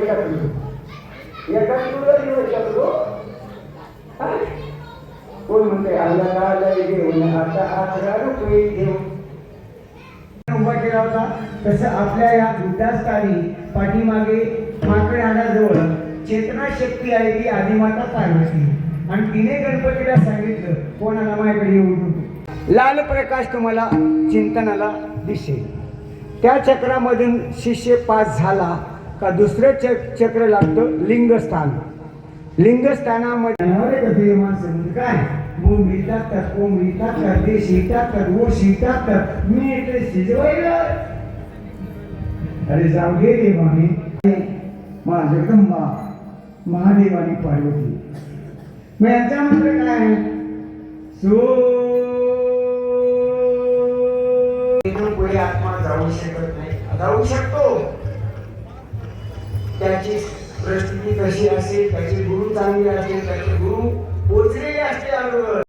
शकलो एका तुला उभा केला होता तसं आपल्या या पाठीमागे माकडे चेतना शक्ती आहे ती आदिमाता पार्वती आणि तिने गणपतीला सांगितलं कोणाला माझ्याकडे येऊन लाल प्रकाश तुम्हाला चिंतनाला दिसेल. त्या चक्रामधून शिष्य पास झाला. का दुसरं चक चक्र लागतं? लिंगस्थान. लिंगस्थानामध्ये म्हणजे काय? बोंबी टाकतात कोंबडी टाकतात देशी टाकतात ओशी टाकतात. मी शिजवायला. अरे जाऊ दे देवाने माझं जगदंबा महादेवानी पार्वती मग यांचा मंत्र काय? सो पुढे आत्मा जाऊ शकत नाही. जाऊ शकतो. त्याची परिस्थिती कशी असेल त्याचे गुरु चांगले असतील त्याचे गुरु पोचलेले असतील अगोदर.